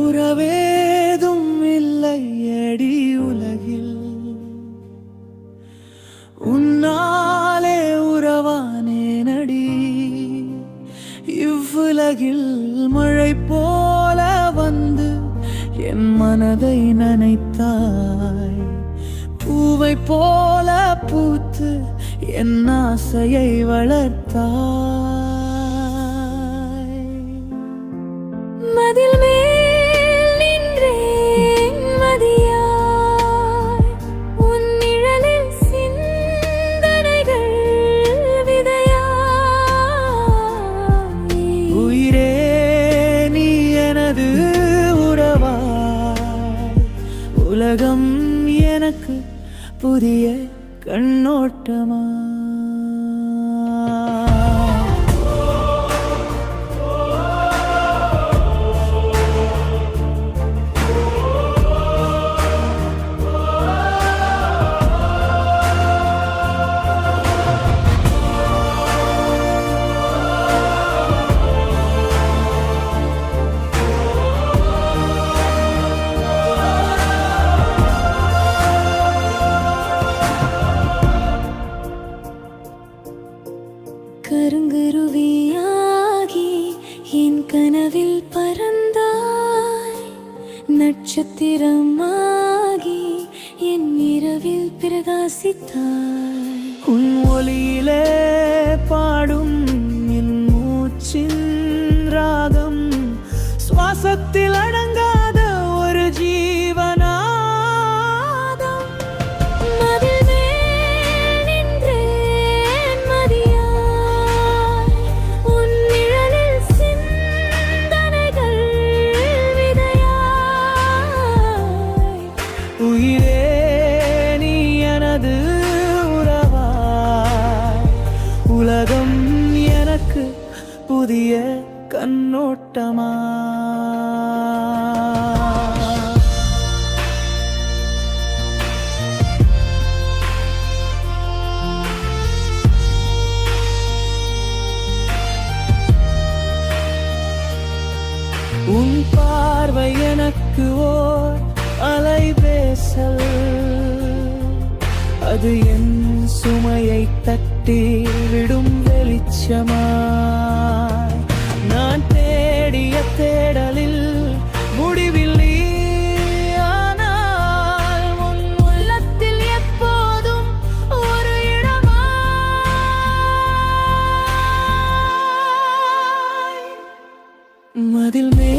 புறவேதும் இல்லை அடி உலகில். உன்னாலே உறவானேன் அடி இவ்வுலகில் மழை போல வந்து என் மனதை நினைத்தாய். பூவை போல பூத்து என் ஆசையை வளர்த்தாய். உலகம் எனக்கு புதிய கண்ணோட்டமா? நட்சத்திரமாகி என் இரவில் பிரகாசித்தாய். உன் ஒளியிலே பாடும் என் மூச்சின் ராகம். சுவாசத்தில் அட உனது உறவாய் உலகம் எனக்கு புதிய கண்ணோட்டமா? உன் பார்வை எனக்கு ஓ அது என் சுமையை தட்டி விடும் வெளிச்சமாய் நான் தேடிய தேடலில் முடிவில் மதில் மே